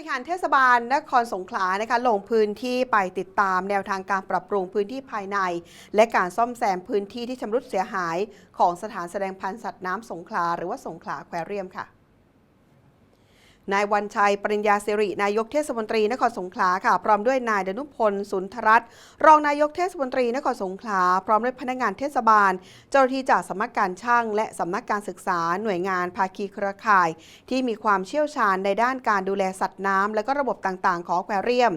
ริหารเทศบาลนครสงขลานะคะลงพื้นที่ไปติดตามแนวทางการปรับปรุงพื้นที่ภายใน และการซ่อมแซมพื้นที่ที่ชำรุดเสียหาย ของสถานแสดงพันธุ์สัตว์น้ำสงขลาหรือว่าสงขลาแควเรียมค่ะ นายวันชัย ปริญญาสิริ นายกเทศมนตรีนครสงขลาค่ะ พร้อมด้วยนายดนุพล สุนทรัตน์รองนายกเทศมนตรีนครสงขลา พร้อมด้วยพนักงานเทศบาล เจ้าหน้าที่จากสำนักการช่าง และสำนักการศึกษา หน่วยงานภาคีเครือข่าย ที่มีความเชี่ยวชาญในด้านการดูแลสัตว์น้ำและก็ระบบต่างๆ ของแควเรียม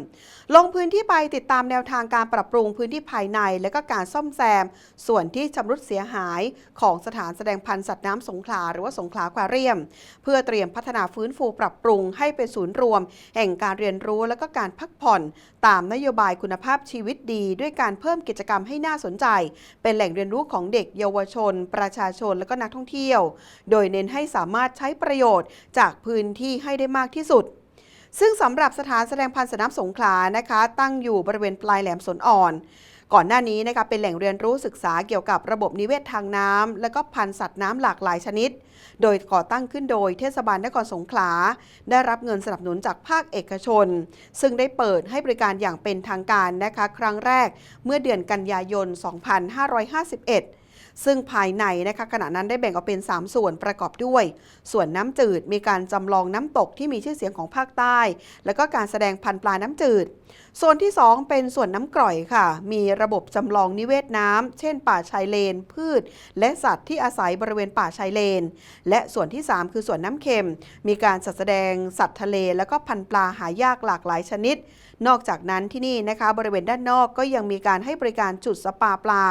ลงพื้นที่ไปติดตามแนวทางการปรับปรุงพื้นที่ภายใน และก็การซ่อมแซม ส่วนที่ชำรุดเสียหายของสถานแสดงพันธุ์สัตว์น้ำสงขลาหรือว่าสงขลาแควเรียม เพื่อเตรียมพัฒนาฟื้นฟูปรับปรุงให้เป็นศูนย์รวม แห่งการเรียนรู้และก็การพักผ่อน ตามนโยบายคุณภาพชีวิตดี ด้วยการเพิ่มกิจกรรมให้น่าสนใจ เป็นแหล่งเรียนรู้ของเด็กเยาวชน ประชาชนและก็นักท่องเที่ยว โดยเน้นให้สามารถใช้ประโยชน์จากพื้นที่ให้ได้มากที่สุดซึ่งสำหรับสถานแสดงพันธุ์สน้ำสงขลานะคะ ตั้งอยู่บริเวณปลายแหลมสนอ่อน ก่อนหน้านี้นะคะเป็นแหล่งเรียนรู้ศึกษาเกี่ยวกับระบบนิเวศทางน้ำและก็พันธุ์สัตว์น้ำหลากหลายชนิด โดยก่อตั้งขึ้นโดยเทศบาลนครสงขลา ได้รับเงินสนับสนุนจากภาคเอกชน ซึ่งได้เปิดให้บริการอย่างเป็นทางการนะคะครั้งแรกเมื่อเดือนกันยายน 2551ซึ่งภายในนะคะขณะนั้นได้แบ่งออกเป็น 3 ส่วนประกอบด้วย ส่วนน้ำจืดมีการจำลองน้ำตกที่มีชื่อเสียงของภาคใต้ และก็การแสดงพันธุ์ปลาน้ำจืด ส่วนที่ 2 เป็นส่วนน้ำกร่อยค่ะ มีระบบจำลองนิเวศน้ำเช่น ป่าชายเลน พืช และสัตว์ที่อาศัยบริเวณป่าชายเลน และส่วนที่ 3 คือส่วนน้ำเค็ม มีการจัดแสดงสัตว์ทะเล และก็พันธุ์ปลาหายากหลากหลายชนิด นอกจากนั้นที่นี่นะคะ บริเวณด้านนอกก็ยังมีการให้บริการจุดสปาปลา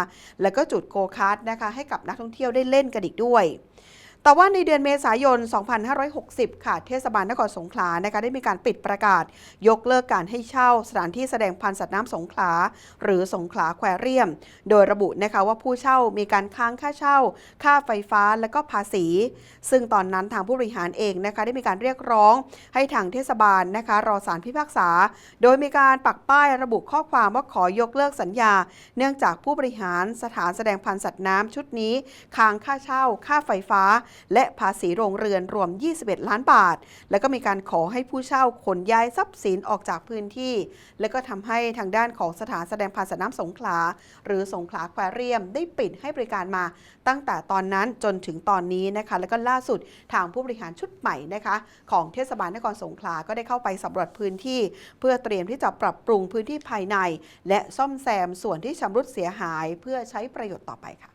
และก็จุดโกคาร์ทนะคะ ให้กับนักท่องเที่ยวได้เล่นกันอีกด้วย แต่ว่าในเดือนเมษายน 2560 ค่ะ เทศบาลนครสงขลานะคะได้มีการปิดประกาศ ยกเลิกการให้เช่าสถานที่แสดงพันธุ์สัตว์น้ำสงขลา หรือสงขลาแควเรียม โดยระบุนะคะว่าผู้เช่ามีการค้างค่าเช่า ค่าไฟฟ้าและก็ภาษี ซึ่งตอนนั้นทางผู้บริหารเองนะคะได้มีการเรียกร้องให้ทางเทศบาลนะคะรอสารพิพากษา โดยมีการปักป้ายระบุข้อความว่าขอยกเลิกสัญญา เนื่องจากผู้บริหารสถานแสดงพันธุ์สัตว์น้ำชุดนี้ค้างค่าเช่า ค่าไฟฟ้าและภาษีโรงเรือนรวม 21 ล้านบาท แล้วก็มีการขอให้ผู้เช่าขนย้ายทรัพย์สินออกจากพื้นที่ และก็ทำให้ทางด้านของสถานแสดงพันสัตว์น้ำสงขลา หรือสงขลาแควเรียม ได้ปิดให้บริการมา ตั้งแต่ตอนนั้นจนถึงตอนนี้นะคะ แล้วก็ล่าสุดทางผู้บริหารชุดใหม่นะคะ ของเทศบาลนครสงขลาก็ได้เข้าไปสำรวจพื้นที่ เพื่อเตรียมที่จะปรับปรุงพื้นที่ภายใน และซ่อมแซมส่วนที่ชำรุดเสียหาย เพื่อใช้ประโยชน์ต่อไปค่ะ